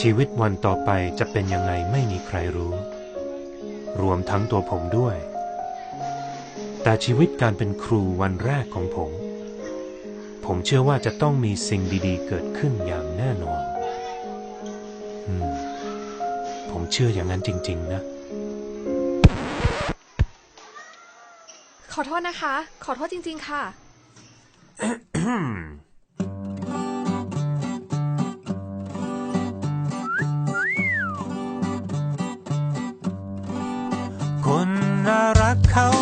ชีวิตวันต่อไปจะเป็นยังไงไม่มีใครรู้ รวมทั้งตัวผมด้วย แต่ชีวิตการเป็นครูวันแรกของผม ผมเชื่อว่าจะต้องมีสิ่งดีๆ เกิดขึ้นอย่างแน่นอน อืม ผมเชื่ออย่างนั้นจริง ๆ นะ อโทษนะคะ ขอโทษจริง ๆ ค่ะ คนน่ารักเขา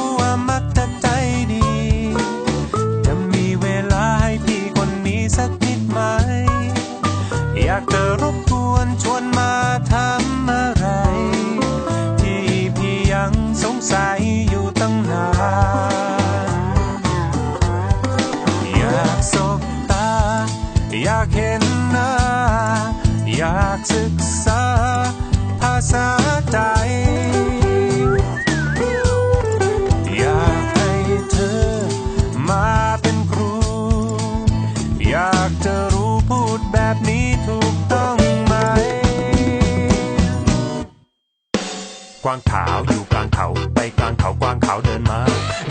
วางขาวอยู่กลางเขาไปกลางเขากวางขาวเดินมา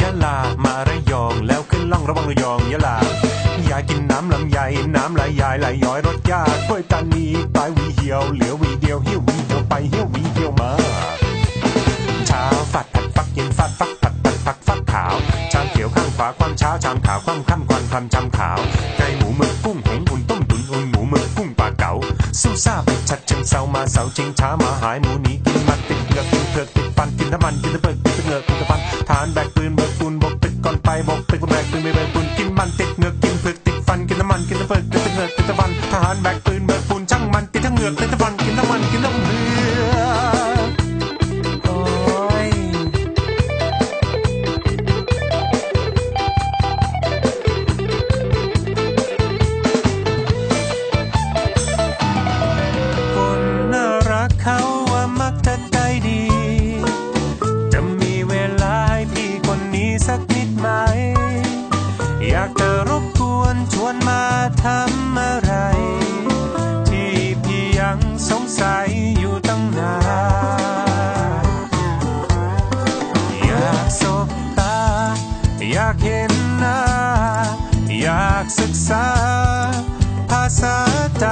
ยะลามาระยองแล้วขึ้นล่องระวังระยองยะลาอยากกินน้ำลำไยน้ำไหลยายไหลย้อยรสยากกล้วยตานีปลายวีเหี่ยวเหลือวีเดียวเหี่ยววีเหี่ยวไปเหี่ยววีเหี่ยวมาเช้าฝัดผัดฟักเย็นฟัดฟักผัดผัดฟักฟักขาวชามเขียวข้างขวาความเช้าชามขาวความค่ำควันความชามขาวไก่หมูหมึกกุ้งหงอุ่นต้มตุ๋นอุ่นหมูหมึกกุ้งปลาเก๋าสู้ซ่าไปชัดเชิงเซามาเสาจริงช้ามาหายหมูนี้ กินมัน อยากเห็นหน้า อยากศึกษา ภาษาใจ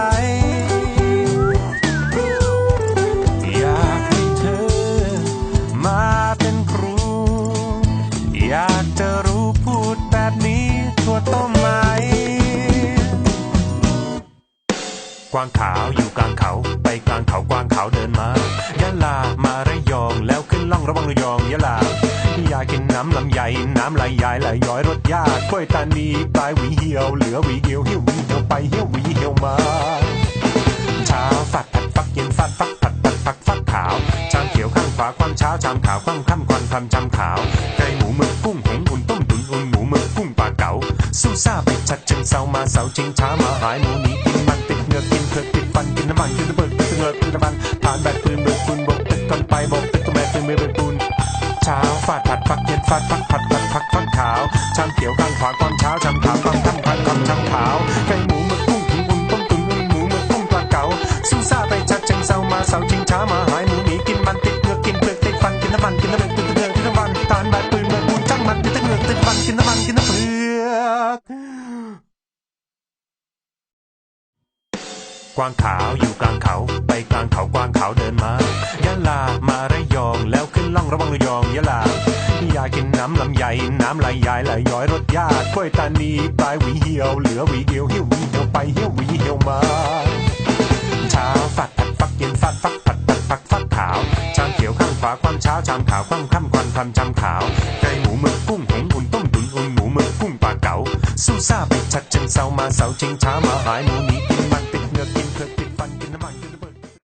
อยากให้เธอมาเป็นครู อยากจะรู้พูดแบบนี้ทั่วต้นไหมกวางขาวอยู่กลางเขา ไปกลางเขากวางขาวเดินมายะลามาระยองแล้วขึ้นล่องระวังระยองยะลา อยากกินน้ำลำไยน้ำไหลยายไหลย้อยรสยากกล้วยตานีปลายหวีเหี่ยวเหลือหวีเหี่ยวเหี่ยวหวีเหี่ยวไปเหี่ยวหวีเหี่ยวมาเช้าฝัดผัดฟักเย็นฟัดฟักผัดผัดฟักฟักขาวชามเขียวข้างขวาความเช้าชามขาวความค่ำควันความชามขาวไก่หมูหมึกกุ้งหงอุ่นต้มตุ๋นอุ่นหมูหมึกกุ้งปลาเก๋าสู้ซ่าไปชัดเชิงเซามาเสาจริงช้ามาหายหมูหนีกินมันติดเหงือกกินเผือกติดฟัน ฟาดผัดฟักเย็นฟาดฟักผัดผัดฟักฟักขาวชามเขียวข้างขวาความเช้าชามขาวความค่ำควันความชามขาวไก่หมูหมึกกุ้งถึงอุ่นต้มตุ๋นอุ่นหมูหมึกกุ้งปลาเก๋าสู้ซ่าไปชัดเชิงเซามาเสาจริงช้ามาหายหมูหนีกินมันติดเหงือกกินเปลือกติดฟันกินน้ำมันกินน้ำเลือดติดเหงือกกินน้ำมันทานแบบปืนแบบปูนจ้างมันติดเหงือกติดฟันกินน้ำมันกินน้ำเปลือกกวางขาวอยู่กลางเขาไปกลางเขากวางขาวเดินมายะลามาระยองแล้ว ล่องระวังระยองยะลาอยากกินน้ำลำไยน้ำไหลยายไหลย้อยรสยากกล้วยตานีปลายหวีเหี่ยวเหลือหวีเดียวเหี่ยวหวีเหี่ยวไปเหี่ยวหวีเหี่ยวมาเช้าฝัดผัดฟักเย็นฟัดฟักผัดผัดฟักฟักขาวชามเขียวข้างขวาความเช้าชามขาวความค่ำควันความชามขาวไก่หมูหมึกกุ้งหงอุ่นต้มตุ๋นอุ่นหมูหมึกกุ้งปลาเก๋าสู้ซ่าไปชัดเชิงเซามาเสาจริงช้ามาหายหมูหนีกินมันติดเหงือกินเผือ